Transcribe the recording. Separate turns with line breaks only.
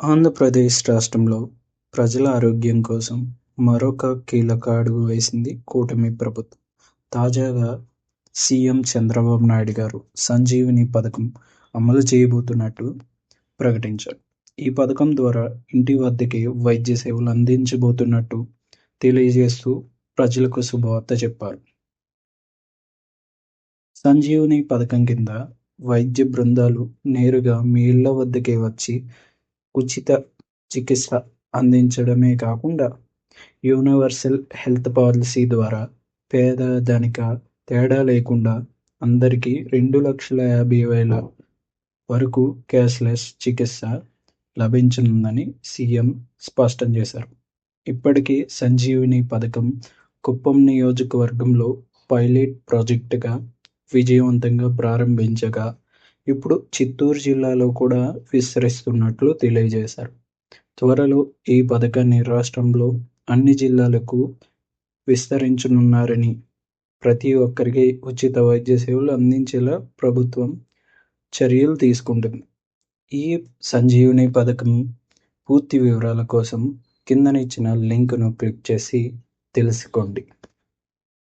ఆంధ్రప్రదేశ్ రాష్ట్రంలో ప్రజల ఆరోగ్యం కోసం మరొక కీలక అడుగు వేసింది కూటమి ప్రభుత్వం. తాజాగా సీఎం చంద్రబాబు నాయుడు గారు సంజీవిని పథకం అమలు చేయబోతున్నట్టు ప్రకటించారు. ఈ పథకం ద్వారా ఇంటి వద్దకే వైద్య సేవలు అందించబోతున్నట్టు తెలియజేస్తూ ప్రజలకు శుభవార్త చెప్పారు. సంజీవిని పథకం కింద వైద్య బృందాలు నేరుగా మీ ఇళ్ళ వద్దకే వచ్చి ఉచిత చికిత్స అందించడమే కాకుండా యూనివర్సల్ హెల్త్ పాలసీ ద్వారా పేద ధనిక తేడా లేకుండా అందరికీ రెండు లక్షల యాభై వేల వరకు క్యాష్లెస్ చికిత్స లభించనుందని సీఎం స్పష్టం చేశారు. ఇప్పటికే సంజీవిని పథకం కుప్పం నియోజకవర్గంలో పైలట్ ప్రాజెక్టుగా విజయవంతంగా ప్రారంభించగా ఇప్పుడు చిత్తూరు జిల్లాలో కూడా విస్తరిస్తున్నట్లు తెలియజేశారు. త్వరలో ఈ పథకాన్ని రాష్ట్రంలో అన్ని జిల్లాలకు విస్తరించనున్నారని, ప్రతి ఒక్కరికి ఉచిత వైద్య సేవలు అందించేలా ప్రభుత్వం చర్యలు తీసుకుంటుంది. ఈ సంజీవని పథకం పూర్తి వివరాల కోసం కిందన ఇచ్చిన క్లిక్ చేసి తెలుసుకోండి.